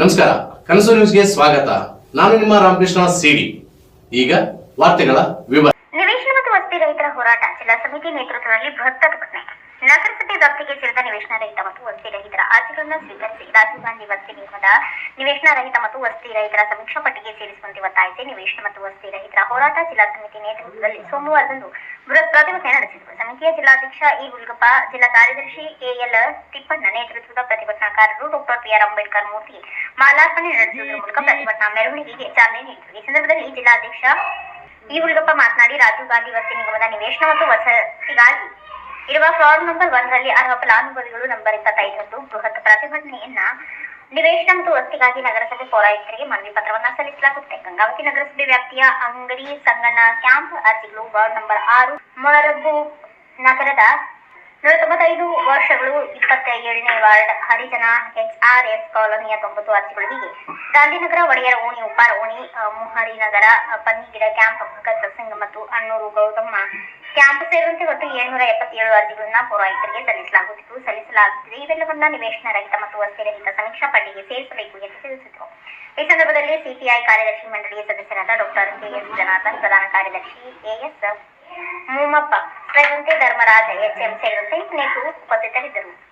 ನಮಸ್ಕಾರ, ಕನಸು ನ್ಯೂಸ್ಗೆ ಸ್ವಾಗತ. ನಾನು ನಿಮ್ಮ ರಾಮಕೃಷ್ಣ ಸಿಡಿ. ಈಗ ವಾರ್ತೆಗಳ ವಿವರ. ನಿವೇಶನ ಮತ್ತು ವಸತಿ ರೈತರ ಹೋರಾಟ ಜಿಲ್ಲಾ ಸಮಿತಿ ನೇತೃತ್ವದಲ್ಲಿ ಬೃಹತ್ ಪ್ರತಿಭಟನೆ. ನಗರಸಭೆ ವ್ಯಾಪ್ತಿಗೆ ಸೇರಿದ ನಿವೇಶನ ರಹಿತ ಮತ್ತು ವಸ್ತಿ ರಹಿತರ ಅರ್ಜಿಗಳನ್ನು ಸ್ವೀಕರಿಸಿ ರಾಜೀವ್ ಗಾಂಧಿ ವಸ್ತಿ ನಿಗಮದ ನಿವೇಶನ ರಹಿತ ಮತ್ತು ವಸ್ತಿ ರಹಿತರ ಸಮೀಕ್ಷಾ ಪಟ್ಟಿಗೆ ಸೇರಿಸುವಂತೆ ಒತ್ತಾಯಿಸಿ ನಿವೇಶನ ಮತ್ತು ವಸತಿ ರಹಿತರ ಹೋರಾಟ ಜಿಲ್ಲಾ ಸಮಿತಿ ನೇತೃತ್ವದಲ್ಲಿ ಸೋಮವಾರದಂದು ಬೃಹತ್ ಪ್ರತಿಭಟನೆ ನಡೆಸಿದರು. ಸಮಿತಿಯ ಜಿಲ್ಲಾಧ್ಯಕ್ಷ ಇ. ಉಲ್ಗಪ್ಪ ಜಿಲ್ಲಾ ಕಾರ್ಯದರ್ಶಿ ಎಎಲ್ ತಿಪ್ಪಣ್ಣ ನೇತೃತ್ವದ ಪ್ರತಿಭಟನಾಕಾರರು ಡಾಕ್ಟರ್ ಬಿಆರ್ ಅಂಬೇಡ್ಕರ್ ಮೂರ್ತಿ ಮಾಲಾರ್ಪಣೆ ನಡೆಸುವುದರ ಮೂಲಕ ಪ್ರತಿಭಟನಾ ಮೆರವಣಿಗೆಗೆ ಚಾಲನೆ ನೀಡಿದರು. ಈ ಸಂದರ್ಭದಲ್ಲಿ ಜಿಲ್ಲಾಧ್ಯಕ್ಷ ಈ ಉಲ್ಗಪ್ಪ ಮಾತನಾಡಿ, ರಾಜೀವ್ ಗಾಂಧಿ ವಸ್ತಿ ನಿಗಮದ ನಿವೇಶನ ಮತ್ತು ವಸತಿಗಾಗಿ ಇರುವ ಫಾರ್ಮ್ ನಂಬರ್ ಒಂದರಲ್ಲಿ ಅರ್ಹ ಫಲಾನುಭವಿಗಳು ನಂಬರ್ ಇಪ್ಪತ್ತೈದರಂದು ಬೃಹತ್ ಪ್ರತಿಭಟನೆಯನ್ನ ನಿವೇಶನ ಮತ್ತು ವಸ್ತಿಗಾಗಿ ನಗರಸಭೆ ಪೌರಾಯುಕ್ತರಿಗೆ ಮನವಿ ಪತ್ರವನ್ನ ಸಲ್ಲಿಸಲಾಗುತ್ತೆ. ಗಂಗಾವತಿ ನಗರಸಭೆ ವ್ಯಾಪ್ತಿಯ ಅಂಗಡಿ ಸಂಗಣ ಕ್ಯಾಂಪ್ ಅರ್ಜಿಗಳು ವಾರ್ಡ್ ನಂಬರ್ ಆರು ಮರಬು ನಗರದ ನೂರ ತೊಂಬತ್ತೈದು ವರ್ಷಗಳು ಇಪ್ಪತ್ತ ಏಳನೇ ವಾರ್ಡ್ ಹರಿಜನ ಎಚ್ ಆರ್ ಎಸ್ ಕಾಲೋನಿಯ ತೊಂಬತ್ತು ಅರ್ಜಿಗಳು ಹೀಗೆ ಗಾಂಧಿನಗರ, ಒಡೆಯರ ಓಣಿ, ಉಪ್ಪಾರ ಓಣಿ ಮುಹರಿ ನಗರ ಪನ್ನಿಗಿಡ ಕ್ಯಾಂಪ್ ಭಗತ್ ಸಿಂಗ್ ಮತ್ತು ಅಣ್ಣೂರು ಗೌತಮ್ಮ ಕ್ಯಾಂಪ್ ಸೇರಿದಂತೆ ಒಟ್ಟು ಏಳ್ನೂರ ಎಪ್ಪತ್ತೇಳು ಅರ್ಜಿಗಳನ್ನ ಪೌರಾಯುಕ್ತರಿಗೆ ಸಲ್ಲಿಸಲಾಗುತ್ತಿದ್ದು ಸಲ್ಲಿಸಲಾಗುತ್ತಿದೆ. ಇವೆಲ್ಲವನ್ನ ನಿವೇಶನ ರಹಿತ ಮತ್ತು ವಸತಿ ಸಮೀಕ್ಷಾ ಪಟ್ಟಿಗೆ ಸೇರಿಸಬೇಕು ಎಂದು ತಿಳಿಸಿದರು. ಈ ಸಂದರ್ಭದಲ್ಲಿ ಸಿಪಿಐ ಕಾರ್ಯದರ್ಶಿ ಮಂಡಳಿಯ ಸದಸ್ಯರಾದ ಡಾಕ್ಟರ್ ಕೆಎಸ್ ಜನಾರ್ದನ್, ಪ್ರಧಾನ ಕಾರ್ಯದರ್ಶಿ ಎಎಸ್ ಮೂಮಪ್ಪ ಸೇರಿದಂತೆ ಧರ್ಮರಾಜ ಎಚ್ಎಂ ಸೇರಿದಂತೆ ಅನೇಕರು ಉಪಸ್ಥಿತರಿದ್ದರು.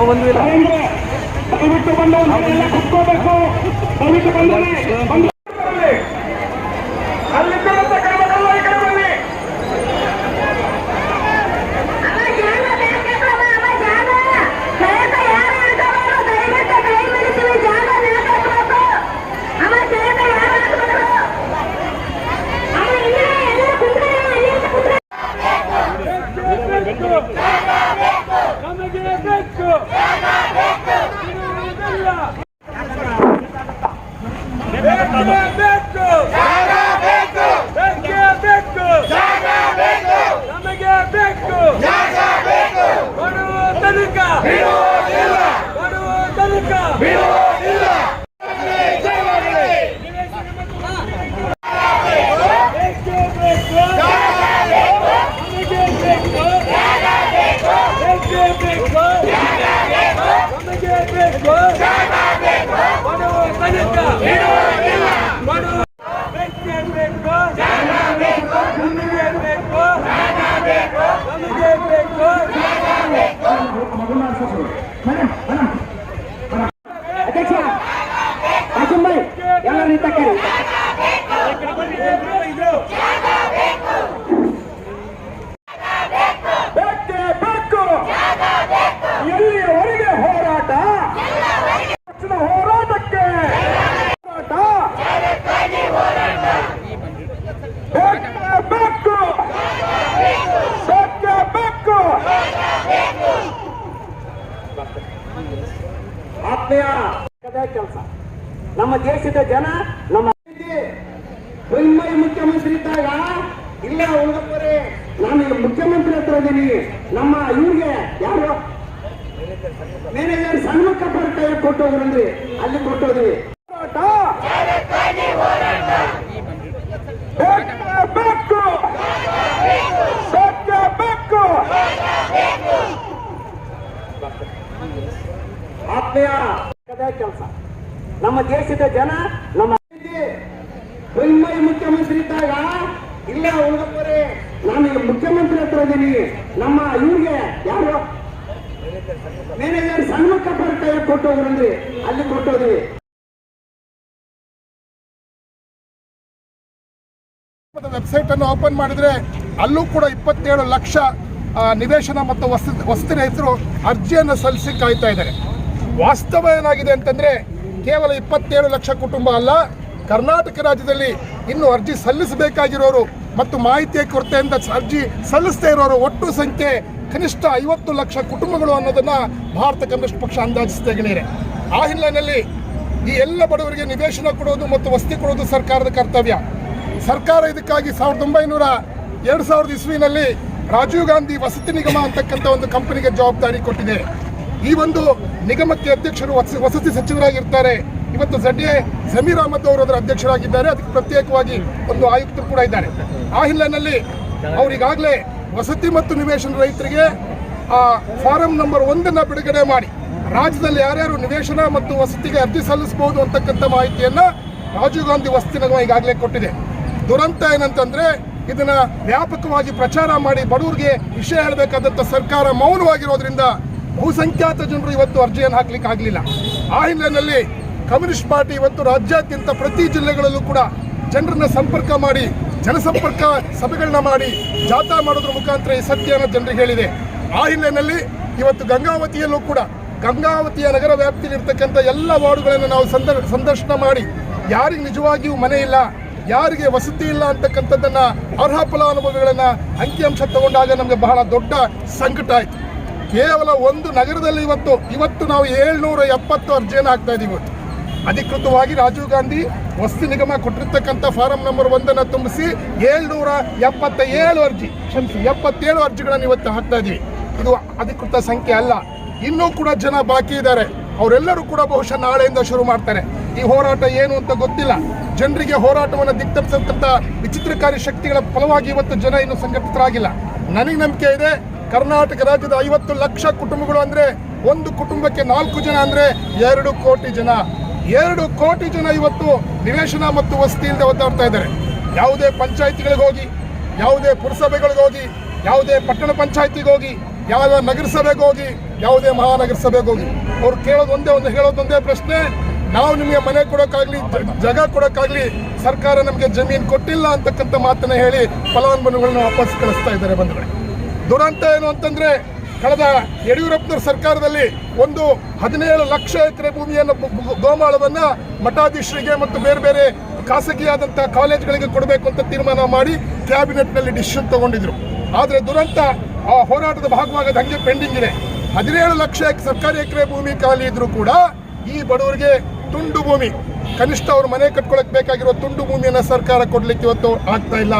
ನಾವು ಬಂದ್ವಿಲ್ಲ ಬಂದು ಅಲ್ಲಿದ್ದಂತ ಕರ್ಮಕಲ್ಲ ಈ ಕಡೆ ಬನ್ನಿ ಅವ ಜಾಗ ಬೇಕಪ್ಪ ಅವ ಜಾಗ ಕರೆತ ಯಾರು ಹಿಡ್ಕೋಬೇಕು ದಯವಿಟ್ಟು ಕೈ ಬಿಡಿಸಿ ಜಾಗ ಬೇಕಪ್ಪ ಅವ ಕರೆತ ಯಾರು ಹಿಡ್ಕೋಬೇಕು ಅವ ಇಲ್ಲ ಎಲ್ಲ ಕುಂತ್ರೆ ಅಲ್ಲಿಂದ ಕುಂತ್ರೆ ನಮಗೆ ಬೇಕು ಇರುವುದಿಲ್ಲ. ಬೇಕೇ ಬೇಕು ಬೇಕೇ ಬೇಕು ನಮಗೆ ಬೇಕು ಕೊಡುವ ತನಕ ಕೊಡುವ ತನಕ ಬೇಕೇ ಬೇಕು ನಮಗೆ ಬೇಕು ಬೇಕೇ ಬೇಕು ನಮಗೆ ಬೇಕು ಕೊಡುವ ತನಕ ಕೊಡುವ ಬೇಕೇ ಬೇಕು ನಮಗೆ ಬೇಕು ನಮಗೆ ಬೇಕು ಅಧ್ಯಕ್ಷ ಕಾಶಂಬೈ ಎಲ್ಲ ನಿಂತಕ್ಕರಿ ಬೇಕೇ ಬೇಕು ಎಲ್ಲಿಯವರೆಗೆ ಹೋರಾಟ ಪಕ್ಷದ ಹೋರಾಟಕ್ಕೆ ಹೋರಾಟ ಬೇಕೇ ಬೇಕು ಬೇಕೇ ಬೇಕು ಆತ್ಮೀಯ ಕೆಲಸ ನಮ್ಮ ದೇಶದ ಜನ ನಮ್ಮ ಮುಖ್ಯಮಂತ್ರಿ ಇದ್ದಾಗ ಇಲ್ಲ ಉಳಿದವರೇ ನಾನು ಮುಖ್ಯಮಂತ್ರಿ ಹತ್ರ ಇದ್ದೀನಿ ನಮ್ಮ ಇವ್ರಿಗೆ ಯಾರು? ಮ್ಯಾನೇಜರ್ ಸಣ್ಮುಖಪ್ಪರ ಕೈ ಕೊಟ್ಟೋದ್ರಂದ್ರಿ ಅಲ್ಲಿ ಕೊಟ್ಟೋದ್ವಿ ಆತ್ಮೀಯ ಕೆಲಸ. ನಮ್ಮ ದೇಶದ ಜನ, ನಮ್ಮ ಮುಖ್ಯಮಂತ್ರಿ ಇದ್ದಾಗ ಇಲ್ಲ ಹೋಗಪ್ಪರೆ ನಾನು ಈಗ ಮುಖ್ಯಮಂತ್ರಿ ಹತ್ರ ಇದ್ದೀನಿ. ನಮ್ಮ ಇವ್ರಿಗೆ ಯಾರು? ಮ್ಯಾನೇಜರ್ ಸಣ್ಮುಖಪ್ಪರ ಕೈ ಹೋಗ್ರಿ. ಅಲ್ಲಿ ಕೊಟ್ಟೋದ್ರಿ ವೆಬ್ಸೈಟ್ ಅನ್ನು ಓಪನ್ ಮಾಡಿದ್ರೆ ಅಲ್ಲೂ ಕೂಡ ಇಪ್ಪತ್ತೇಳು ಲಕ್ಷ ನಿವೇಶನ ಮತ್ತು ವಸತಿ ರೈತರು ಅರ್ಜಿಯನ್ನು ಸಲ್ಲಿಸಿ ಕಾಯ್ತಾ ಇದ್ದಾರೆ. ವಾಸ್ತವ ಏನಾಗಿದೆ ಅಂತಂದ್ರೆ ಕೇವಲ ಇಪ್ಪತ್ತೇಳು ಲಕ್ಷ ಕುಟುಂಬ ಅಲ್ಲ, ಕರ್ನಾಟಕ ರಾಜ್ಯದಲ್ಲಿ ಇನ್ನು ಅರ್ಜಿ ಸಲ್ಲಿಸಬೇಕಾಗಿರೋರು ಮತ್ತು ಮಾಹಿತಿಯ ಕೊರತೆಯಿಂದ ಅರ್ಜಿ ಸಲ್ಲಿಸದೇ ಇರೋರು ಒಟ್ಟು ಸಂಖ್ಯೆ ಕನಿಷ್ಠ ಐವತ್ತು ಲಕ್ಷ ಕುಟುಂಬಗಳು ಅನ್ನೋದನ್ನ ಭಾರತ ಕಮ್ಯುನಿಸ್ಟ್ ಪಕ್ಷ ಅಂದಾಜಿಸಿದೆ ಗೆಳೆಯರೆ. ಆ ಹಿನ್ನೆಲೆಯಲ್ಲಿ ಈ ಎಲ್ಲ ಬಡವರಿಗೆ ನಿವೇಶನ ಕೊಡೋದು ಮತ್ತು ವಸತಿ ಕೊಡೋದು ಸರ್ಕಾರದ ಕರ್ತವ್ಯ. ಸರ್ಕಾರ ಇದಕ್ಕಾಗಿ ಸಾವಿರದ ಒಂಬೈನೂರ ಎರಡು ಸಾವಿರದ ಇಸ್ವಿನಲ್ಲಿ ರಾಜೀವ್ ಗಾಂಧಿ ವಸತಿ ನಿಗಮ ಅಂತಕ್ಕಂಥ ಒಂದು ಕಂಪನಿಗೆ ಜವಾಬ್ದಾರಿ ಕೊಟ್ಟಿದೆ. ಈ ಒಂದು ನಿಗಮಕ್ಕೆ ಅಧ್ಯಕ್ಷರು ವಸ- ವಸತಿ ಸಚಿವರಾಗಿರ್ತಾರೆ. ಇವತ್ತು ಜಡ್ ಎ ಜಮೀರ್ ಅಹಮದ್ ಅವರು ಅದರ ಅಧ್ಯಕ್ಷರಾಗಿದ್ದಾರೆ. ಅದಕ್ಕೆ ಪ್ರತ್ಯೇಕವಾಗಿ ಒಂದು ಆಯುಕ್ತರು ಕೂಡ ಇದ್ದಾರೆ. ಆ ಹಿನ್ನೆಲೆಯಲ್ಲಿ ಅವರಿಗಾಗಲೇ ವಸತಿ ಮತ್ತು ನಿವೇಶನ ರೈತರಿಗೆ, ಆ, ಫಾರಂ ನಂಬರ್ ಒಂದನ್ನು ಬಿಡುಗಡೆ ಮಾಡಿ, ರಾಜ್ಯದಲ್ಲಿ ಯಾರ್ಯಾರು ನಿವೇಶನ ಮತ್ತು ವಸತಿಗೆ ಅರ್ಜಿ ಸಲ್ಲಿಸಬಹುದು ಅಂತಕ್ಕಂಥ ಮಾಹಿತಿಯನ್ನ ರಾಜೀವ್ ಗಾಂಧಿ ವಸತಿ ನಿಗಮ ಈಗಾಗಲೇ ಕೊಟ್ಟಿದೆ. ದುರಂತ ಏನಂತಂದ್ರೆ, ಇದನ್ನ ವ್ಯಾಪಕವಾಗಿ ಪ್ರಚಾರ ಮಾಡಿ ಬಡವರಿಗೆ ವಿಷಯ ಹೇಳಬೇಕಾದಂತ ಸರ್ಕಾರ ಮೌನವಾಗಿರೋದ್ರಿಂದ ಬಹುಸಂಖ್ಯಾತ ಜನರು ಇವತ್ತು ಅರ್ಜಿಯನ್ನು ಹಾಕ್ಲಿಕ್ಕೆ ಆಗಲಿಲ್ಲ ಆ ಹಿನ್ನೆಲೆಯಲ್ಲಿ ಕಮ್ಯುನಿಸ್ಟ್ ಪಾರ್ಟಿ ಇವತ್ತು ರಾಜ್ಯಾದ್ಯಂತ ಪ್ರತಿ ಜಿಲ್ಲೆಗಳಲ್ಲೂ ಕೂಡ ಜನರನ್ನ ಸಂಪರ್ಕ ಮಾಡಿ, ಜನಸಂಪರ್ಕ ಸಭೆಗಳನ್ನ ಮಾಡಿ, ಜಾಥಾ ಮಾಡೋದ್ರ ಮುಖಾಂತರ ಈ ಸತ್ಯನ ಜನರಿಗೆ ಹೇಳಿದೆ. ಆ ಹಿನ್ನೆಲೆಯಲ್ಲಿ ಇವತ್ತು ಗಂಗಾವತಿಯಲ್ಲೂ ಕೂಡ, ಗಂಗಾವತಿಯ ನಗರ ವ್ಯಾಪ್ತಿಯಲ್ಲಿರ್ತಕ್ಕಂಥ ಎಲ್ಲ ವಾರ್ಡುಗಳನ್ನು ನಾವು ಸಂದರ್, ಸಂದರ್ಶನ ಮಾಡಿ, ಯಾರಿಗೆ ನಿಜವಾಗಿಯೂ ಮನೆ ಇಲ್ಲ, ಯಾರಿಗೆ ವಸತಿ ಇಲ್ಲ ಅಂತಕ್ಕಂಥದ್ದನ್ನ ಅರ್ಹ ಫಲಾನುಭವಿಗಳನ್ನ ಅಂಕಿಅಂಶ ತಗೊಂಡಾಗ ನಮಗೆ ಬಹಳ ದೊಡ್ಡ ಸಂಕಟ ಆಯ್ತು. ಕೇವಲ ಒಂದು ನಗರದಲ್ಲಿ ಇವತ್ತು ಇವತ್ತು ನಾವು ಏಳ್ನೂರ ಎಪ್ಪತ್ತು ಅರ್ಜಿಯನ್ನು ಹಾಕ್ತಾ ಇದೀವಿ ಇವತ್ತು. ಅಧಿಕೃತವಾಗಿ ರಾಜೀವ್ ಗಾಂಧಿ ವಸ್ತು ನಿಗಮ ಕೊಟ್ಟಿರ್ತಕ್ಕಂಥ ಫಾರಂ ನಂಬರ್ ಒಂದನ್ನು ತುಂಬಿಸಿ ಏಳ್ನೂರ ಎಪ್ಪತ್ತ ಏಳು ಅರ್ಜಿ, ಕ್ಷಮಿಸಿ, ಎಪ್ಪತ್ತೇಳು ಅರ್ಜಿಗಳನ್ನು ಇವತ್ತು ಹಾಕ್ತಾ ಇದ್ದೀವಿ. ಇದು ಅಧಿಕೃತ ಸಂಖ್ಯೆ ಅಲ್ಲ, ಇನ್ನೂ ಕೂಡ ಜನ ಬಾಕಿ ಇದ್ದಾರೆ. ಅವರೆಲ್ಲರೂ ಕೂಡ ಬಹುಶಃ ನಾಳೆಯಿಂದ ಶುರು ಮಾಡ್ತಾರೆ. ಈ ಹೋರಾಟ ಏನು ಅಂತ ಗೊತ್ತಿಲ್ಲ. ಜನರಿಗೆ ಹೋರಾಟವನ್ನು ದಿಕ್ತಪ್ಪಿಸತಕ್ಕಂಥ ವಿಚಿತ್ರಕಾರಿ ಶಕ್ತಿಗಳ ಫಲವಾಗಿ ಇವತ್ತು ಜನ ಇನ್ನು ಸಂಘಟಿತರಾಗಿಲ್ಲ. ನನಗೆ ನಂಬಿಕೆ ಇದೆ, ಕರ್ನಾಟಕ ರಾಜ್ಯದ ಐವತ್ತು ಲಕ್ಷ ಕುಟುಂಬಗಳು ಅಂದರೆ ಒಂದು ಕುಟುಂಬಕ್ಕೆ ನಾಲ್ಕು ಜನ ಅಂದರೆ ಎರಡು ಕೋಟಿ ಜನ. ಎರಡು ಕೋಟಿ ಜನ ಇವತ್ತು ನಿವೇಶನ ಮತ್ತು ವಸತಿ ಇಲ್ಲದೆ ಇದ್ದಾರೆ. ಯಾವುದೇ ಪಂಚಾಯಿತಿಗಳಿಗೆ ಹೋಗಿ, ಯಾವುದೇ ಪುರಸಭೆಗಳಿಗೆ ಹೋಗಿ, ಯಾವುದೇ ಪಟ್ಟಣ ಪಂಚಾಯತಿಗೆ ಹೋಗಿ, ಯಾವ ನಗರಸಭೆಗೆ ಹೋಗಿ, ಯಾವುದೇ ಮಹಾನಗರ ಸಭೆಗೆ ಹೋಗಿ. ಅವ್ರು ಕೇಳೋದು ಒಂದೇ ಒಂದು ಹೇಳೋದೊಂದೇ ಪ್ರಶ್ನೆ. ನಾವು ನಿಮಗೆ ಮನೆ ಕೊಡೋಕ್ಕಾಗ್ಲಿ, ಜಾಗ ಕೊಡೋಕ್ಕಾಗ್ಲಿ ಸರ್ಕಾರ ನಮಗೆ ಜಮೀನು ಕೊಟ್ಟಿಲ್ಲ ಅಂತಕ್ಕಂಥ ಮಾತನ್ನ ಹೇಳಿ ಫಲಾನುಭವಿಗಳನ್ನ ವಾಪಸ್ ಕಳಿಸ್ತಾ ಇದ್ದಾರೆ ಬಂಧುಗಳೇ. ದುರಂತ ಏನು ಅಂತಂದ್ರೆ ಕಳೆದ ಯಡಿಯೂರಪ್ಪನವ್ರ ಸರ್ಕಾರದಲ್ಲಿ ಒಂದು ಹದಿನೇಳು ಲಕ್ಷ ಎಕರೆ ಭೂಮಿಯನ್ನು ಗೋಮಾಳವನ್ನು ಮಠಾಧೀಶರಿಗೆ ಮತ್ತು ಬೇರೆ ಬೇರೆ ಖಾಸಗಿಯಾದಂಥ ಕಾಲೇಜ್ಗಳಿಗೆ ಕೊಡಬೇಕು ಅಂತ ತೀರ್ಮಾನ ಮಾಡಿ ಕ್ಯಾಬಿನೆಟ್ನಲ್ಲಿ ಡಿಸಿಷನ್ ತಗೊಂಡಿದ್ರು. ಆದರೆ ದುರಂತ ಆ ಹೋರಾಟದ ಭಾಗವಾಗದ ಹಂಗೆ ಪೆಂಡಿಂಗ್ ಇದೆ. ಹದಿನೇಳು ಲಕ್ಷ ಸರ್ಕಾರಿ ಎಕರೆ ಭೂಮಿ ಖಾಲಿ ಇದ್ದರೂ ಕೂಡ ಈ ಬಡವರಿಗೆ ತುಂಡು ಭೂಮಿ, ಕನಿಷ್ಠ ಅವರು ಮನೆ ಕಟ್ಕೊಳಕ್ ಬೇಕಾಗಿರೋ ತುಂಡು ಭೂಮಿಯನ್ನು ಸರ್ಕಾರ ಕೊಡ್ಲಿಕ್ಕೆ ಇವತ್ತು ಆಗ್ತಾ ಇಲ್ಲ.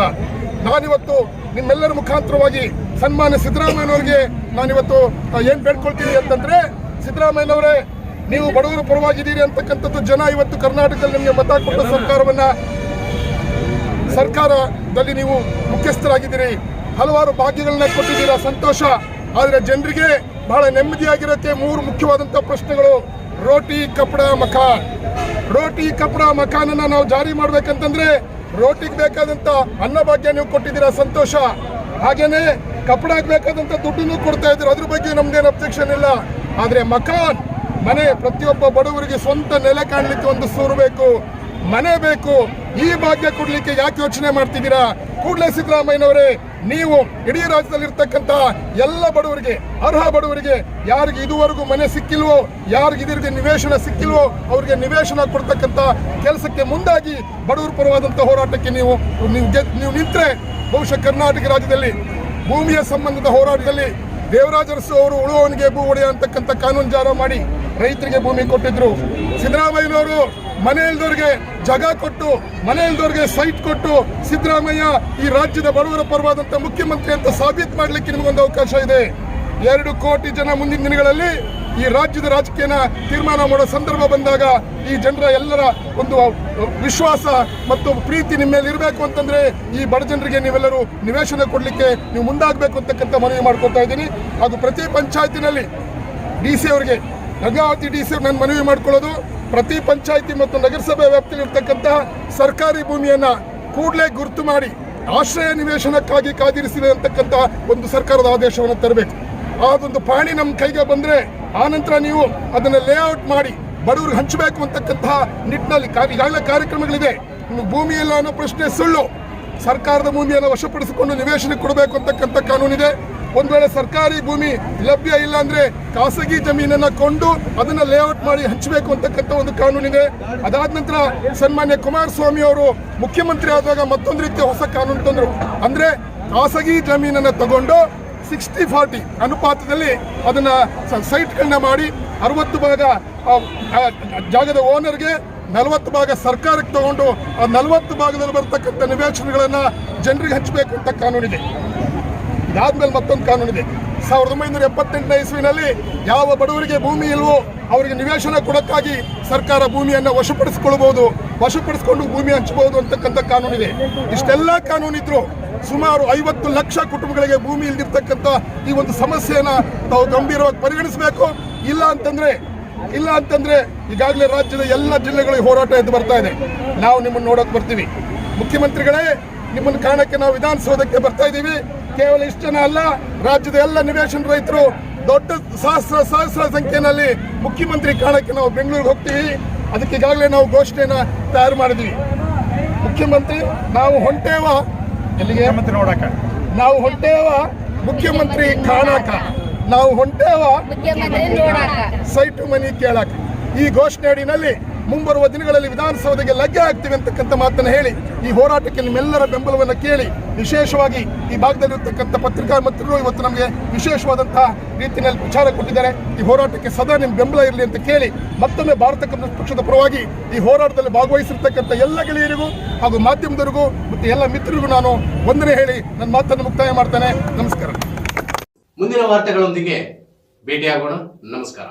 ನಾನಿವತ್ತು ನಿಮ್ಮೆಲ್ಲರ ಮುಖಾಂತರವಾಗಿ ಸನ್ಮಾನ್ಯ ಸಿದ್ದರಾಮಯ್ಯನವರಿಗೆ ನಾನಿವತ್ತು ಏನು ಬೇಡ್ಕೊಳ್ತೀನಿ ಅಂತಂದ್ರೆ, ಸಿದ್ದರಾಮಯ್ಯನವರೇ, ನೀವು ಬಡವರ ಪರವಾಗಿದ್ದೀರಿ ಅಂತಕ್ಕಂಥದ್ದು ಜನ ಇವತ್ತು ಕರ್ನಾಟಕದಲ್ಲಿ ನಿಮಗೆ ಮತ ಕೊಟ್ಟ ಸರ್ಕಾರವನ್ನ, ಸರ್ಕಾರದಲ್ಲಿ ನೀವು ಮುಖ್ಯಸ್ಥರಾಗಿದ್ದೀರಿ. ಹಲವಾರು ಭಾಗ್ಯಗಳನ್ನ ಕೊಟ್ಟಿದ್ದೀರಾ ಸಂತೋಷ, ಆದರೆ ಜನರಿಗೆ ಬಹಳ ನೆಮ್ಮದಿಯಾಗಿರೋಕ್ಕೆ ಮೂರು ಮುಖ್ಯವಾದಂಥ ಪ್ರಶ್ನೆಗಳು. ರೋಟಿ ಕಪಡ ಮಖ ರೋಟಿ ಕಪಡ ಮಖಾನನ್ನು ನಾವು ಜಾರಿ ಮಾಡ್ಬೇಕಂತಂದ್ರೆ, ರೋಟಿಗೆ ಬೇಕಾದಂತ ಅನ್ನಭಾಗ್ಯ ನೀವು ಕೊಟ್ಟಿದ್ದೀರಾ ಸಂತೋಷ. ಹಾಗೇನೆ ಕಪಡಕ್ಕೆ ಬೇಕಾದಂತ ದುಡ್ಡನ್ನು ಕೊಡ್ತಾ ಇದ್ರು. ಅದ್ರ ಬಗ್ಗೆ ನಮ್ದೇನು ಅಬ್ಜೆಕ್ಷನ್ ಇಲ್ಲ. ಆದ್ರೆ ಮಕಾನ್, ಮನೆ ಪ್ರತಿಯೊಬ್ಬ ಬಡವರಿಗೆ ಸ್ವಂತ ನೆಲೆ ಕಾಣಲಿಕ್ಕೆ ಒಂದು ಸೂರು ಬೇಕು, ಮನೆ ಬೇಕು. ಈ ಭಾಗ್ಯ ಕೊಡ್ಲಿಕ್ಕೆ ಯಾಕೆ ಯೋಚನೆ ಮಾಡ್ತಿದ್ದೀರಾ? ಕೂಡಲೇ ಸಿದ್ದರಾಮಯ್ಯನವರೇ, ನೀವು ಇಡೀ ರಾಜ್ಯದಲ್ಲಿರ್ತಕ್ಕಂಥ ಎಲ್ಲ ಬಡವರಿಗೆ, ಅರ್ಹ ಬಡವರಿಗೆ, ಯಾರಿಗೆ ಇದುವರೆಗೂ ಮನೆ ಸಿಕ್ಕಿಲ್ವೋ, ಯಾರಿಗೆ ಇದರಿಗೆ ನಿವೇಶನ ಸಿಕ್ಕಿಲ್ವೋ, ಅವರಿಗೆ ನಿವೇಶನ ಕೊಡ್ತಕ್ಕಂಥ ಕೆಲಸಕ್ಕೆ ಮುಂದಾಗಿ ಬಡವರ ಪರವಾದಂಥ ಹೋರಾಟಕ್ಕೆ ನೀವು ನೀವು ನೀವು ನಿಂತರೆ. ಬಹುಶಃ ಕರ್ನಾಟಕ ರಾಜ್ಯದಲ್ಲಿ ಭೂಮಿಯ ಸಂಬಂಧದ ಹೋರಾಟದಲ್ಲಿ ದೇವರಾಜ ಅರಸು ಅವರು ಉಳುವವನಿಗೆ ಭೂ ಒಡೆಯ ಅಂತಕ್ಕಂಥ ಕಾನೂನು ಜಾರ ಮಾಡಿ ರೈತರಿಗೆ ಭೂಮಿ ಕೊಟ್ಟಿದ್ರು. ಸಿದ್ದರಾಮಯ್ಯನವರು ಮನೆ ಇಲ್ದವ್ರಿಗೆ ಜಾಗ ಕೊಟ್ಟು, ಮನೆ ಇಲ್ದವ್ರಿಗೆ ಸೈಟ್ ಕೊಟ್ಟು ಸಿದ್ದರಾಮಯ್ಯ ಈ ರಾಜ್ಯದ ಬಡವರ ಪರವಾದಂಥ ಮುಖ್ಯಮಂತ್ರಿ ಅಂತ ಸಾಬೀತು ಮಾಡ್ಲಿಕ್ಕೆ ನಿಮಗೊಂದು ಅವಕಾಶ ಇದೆ. ಎರಡು ಕೋಟಿ ಜನ ಮುಂದಿನ ದಿನಗಳಲ್ಲಿ ಈ ರಾಜ್ಯದ ರಾಜಕೀಯನ ತೀರ್ಮಾನ ಮಾಡೋ ಸಂದರ್ಭ ಬಂದಾಗ ಈ ಜನರ ಎಲ್ಲರ ಒಂದು ವಿಶ್ವಾಸ ಮತ್ತು ಪ್ರೀತಿ ನಿಮ್ಮ ಮೇಲೆ ಇರಬೇಕು ಅಂತಂದ್ರೆ ಈ ಬಡ ಜನರಿಗೆ ನೀವೆಲ್ಲರೂ ನಿವೇಶನ ಕೊಡಲಿಕ್ಕೆ ನೀವು ಮುಂದಾಗಬೇಕು ಅಂತಕ್ಕಂಥ ಮನವಿ ಮಾಡ್ಕೊತಾ ಇದ್ದೀನಿ. ಹಾಗೂ ಪ್ರತಿ ಪಂಚಾಯತಿನಲ್ಲಿ ಡಿ ಸಿ ಅವರಿಗೆ ಗಂಗಾವತಿ ಡಿ ಸಿ ನಾನು ಮನವಿ ಮಾಡ್ಕೊಳ್ಳೋದು. ಪ್ರತಿ ಪಂಚಾಯತಿ ಮತ್ತು ನಗರಸಭೆ ವ್ಯಾಪ್ತಿಯಲ್ಲಿರ್ತಕ್ಕಂಥ ಸರ್ಕಾರಿ ಭೂಮಿಯನ್ನು ಕೂಡಲೇ ಗುರುತು ಮಾಡಿ ಆಶ್ರಯ ನಿವೇಶನಕ್ಕಾಗಿ ಕಾದಿರಿಸಿದೆ ಅಂತಕ್ಕಂಥ ಒಂದು ಸರ್ಕಾರದ ಆದೇಶವನ್ನು ತರಬೇಕು. ಅದೊಂದು ಪಾಣಿ ನಮ್ಮ ಕೈಗೆ ಬಂದ್ರೆ ಆನಂತರ ನೀವು ಅದನ್ನ ಲೇಔಟ್ ಮಾಡಿ ಬಡವರಿಗೆ ಹಂಚಬೇಕು ಅಂತಕ್ಕಂತಹ ನಿಟ್ಟಿನಲ್ಲಿ ಈಗಾಗಲೇ ಕಾರ್ಯಕ್ರಮಗಳಿದೆ. ಭೂಮಿ ಇಲ್ಲ ಅನ್ನೋ ಪ್ರಶ್ನೆ ಸುಳ್ಳು. ಸರ್ಕಾರದ ಭೂಮಿಯನ್ನು ವಶಪಡಿಸಿಕೊಂಡು ನಿವೇಶನ ಕೊಡಬೇಕು ಅಂತಕ್ಕಂಥ ಕಾನೂನಿದೆ. ಒಂದು ವೇಳೆ ಸರ್ಕಾರಿ ಭೂಮಿ ಲಭ್ಯ ಇಲ್ಲ ಅಂದ್ರೆ ಖಾಸಗಿ ಜಮೀನನ್ನ ಕೊಂಡು ಅದನ್ನ ಲೇಔಟ್ ಮಾಡಿ ಹಂಚಬೇಕು ಅಂತಕ್ಕಂಥ ಒಂದು ಕಾನೂನಿದೆ. ಅದಾದ ನಂತರ ಸನ್ಮಾನ್ಯ ಕುಮಾರಸ್ವಾಮಿ ಅವರು ಮುಖ್ಯಮಂತ್ರಿ ಆದಾಗ ಮತ್ತೊಂದು ರೀತಿಯ ಹೊಸ ಕಾನೂನು ತಂದರು. ಅಂದ್ರೆ ಖಾಸಗಿ ಜಮೀನನ್ನ ತಗೊಂಡು ಸಿಕ್ಸ್ಟಿ ಫಾರ್ಟಿ ಅನುಪಾತದಲ್ಲಿ ಅದನ್ನ ಸೈಟ್ಗಳನ್ನ ಮಾಡಿ ಅರವತ್ತು ಭಾಗ ಜಾಗದ ಓನರ್ಗೆ ನಲವತ್ತು ಭಾಗ ಸರ್ಕಾರಕ್ಕೆ ತಗೊಂಡು ಆ ನಲವತ್ತು ಭಾಗದಲ್ಲಿ ಬರ್ತಕ್ಕಂಥ ನಿವೇಶನಗಳನ್ನು ಜನರಿಗೆ ಹಂಚಬೇಕು ಅಂತ ಕಾನೂನಿದೆ. ಇದಾದ್ಮೇಲೆ ಮತ್ತೊಂದು ಕಾನೂನಿದೆ. ಸಾವಿರದ ಒಂಬೈನೂರ ಎಪ್ಪತ್ತೆಂಟನೇ ಇಸ್ವಿನಲ್ಲಿ ಯಾವ ಬಡವರಿಗೆ ಭೂಮಿ ಇಲ್ವೋ, ಅವರಿಗೆ ನಿವೇಶನ ಕೊಡೋಕ್ಕಾಗಿ ಸರ್ಕಾರ ಭೂಮಿಯನ್ನು ವಶಪಡಿಸಿಕೊಳ್ಬಹುದು ವಶಪಡಿಸಿಕೊಂಡು ಭೂಮಿ ಹಂಚಬಹುದು ಅಂತಕ್ಕಂಥ ಕಾನೂನಿದೆ. ಇಷ್ಟೆಲ್ಲ ಕಾನೂನಿದ್ರು ಸುಮಾರು ಐವತ್ತು ಲಕ್ಷ ಕುಟುಂಬಗಳಿಗೆ ಭೂಮಿ ಇಲ್ದಿರ್ತಕ್ಕಂಥ ಈ ಒಂದು ಸಮಸ್ಯೆಯನ್ನ ತಾವು ಗಂಭೀರವಾಗಿ ಪರಿಗಣಿಸಬೇಕು. ಇಲ್ಲ ಅಂತಂದ್ರೆ ಇಲ್ಲ ಅಂತಂದ್ರೆ ಈಗಾಗಲೇ ರಾಜ್ಯದ ಎಲ್ಲ ಜಿಲ್ಲೆಗಳಿಗೆ ಹೋರಾಟ ಎದ್ದು ಬರ್ತಾ ಇದೆ. ನಾವು ನಿಮ್ಮನ್ನು ನೋಡೋಕೆ ಬರ್ತೀವಿ. ಮುಖ್ಯಮಂತ್ರಿಗಳೇ, ನಿಮ್ಮನ್ನು ಕಾಣಕ್ಕೆ ನಾವು ವಿಧಾನಸೌಧಕ್ಕೆ ಬರ್ತಾ ಇದ್ದೀವಿ. ಕೇವಲ ಇಷ್ಟು ಜನ ಅಲ್ಲ, ರಾಜ್ಯದ ಎಲ್ಲ ನಿವೇಶನ ರೈತರು ದೊಡ್ಡ ಸಹಸ್ರ ಸಹಸ್ರ ಸಂಖ್ಯೆಯಲ್ಲಿ ಮುಖ್ಯಮಂತ್ರಿ ಕಾಣಕ್ಕೆ ನಾವು ಬೆಂಗಳೂರಿಗೆ ಹೋಗ್ತೀವಿ. ಅದಕ್ಕೆ ಈಗಾಗಲೇ ನಾವು ಘೋಷಣೆಯನ್ನು ತಯಾರು ಮಾಡಿದ್ವಿ. ಮುಖ್ಯಮಂತ್ರಿ ನಾವು ಹೊಂಟೇವ. ಎಲ್ಲಿಗೆ? ನೋಡಕ. ನಾವು ಹೊಂಟೇವ. ಮುಖ್ಯಮಂತ್ರಿ ಕಾಣಕ. ನಾವು ಹೊಂಟೇವ. ಮುಖ್ಯಮಂತ್ರಿ ನೋಡಾಕ. ಸೈಟು ಮನಿ ಕೇಳಕ. ಈ ಘೋಷಣೆ ಅಡಿನಲ್ಲಿ ಮುಂಬರುವ ದಿನಗಳಲ್ಲಿ ವಿಧಾನಸೌಧಕ್ಕೆ ಲಗ್ಗೆ ಆಗ್ತೀವಿ ಅಂತಕ್ಕಂಥ ಮಾತನ್ನು ಹೇಳಿ, ಈ ಹೋರಾಟಕ್ಕೆ ನಿಮ್ಮೆಲ್ಲರ ಬೆಂಬಲವನ್ನು ಕೇಳಿ, ವಿಶೇಷವಾಗಿ ಈ ಭಾಗದಲ್ಲಿರ್ತಕ್ಕಂಥ ಪತ್ರಿಕಾ ಮಿತ್ರರು ಇವತ್ತು ನಮಗೆ ವಿಶೇಷವಾದಂತಹ ರೀತಿಯಲ್ಲಿ ವಿಚಾರ ಕೊಟ್ಟಿದ್ದಾರೆ. ಈ ಹೋರಾಟಕ್ಕೆ ಸದಾ ನಿಮ್ಮ ಬೆಂಬಲ ಇರಲಿ ಅಂತ ಕೇಳಿ, ಮತ್ತೊಮ್ಮೆ ಭಾರತ ಕಮ್ಯುನಿಸ್ಟ್ ಪಕ್ಷದ ಪರವಾಗಿ ಈ ಹೋರಾಟದಲ್ಲಿ ಭಾಗವಹಿಸಿರ್ತಕ್ಕಂಥ ಎಲ್ಲ ಗೆಳೆಯರಿಗೂ ಹಾಗೂ ಮಾಧ್ಯಮದವರಿಗೂ ಮತ್ತು ಎಲ್ಲ ಮಿತ್ರರಿಗೂ ನಾನು ಒಂದನೇ ಹೇಳಿ ನನ್ನ ಮಾತನ್ನು ಮುಕ್ತಾಯ ಮಾಡ್ತೇನೆ. ನಮಸ್ಕಾರ. ಮುಂದಿನ ವಾರ್ತೆಗಳೊಂದಿಗೆ ಭೇಟಿಯಾಗೋಣ. ನಮಸ್ಕಾರ.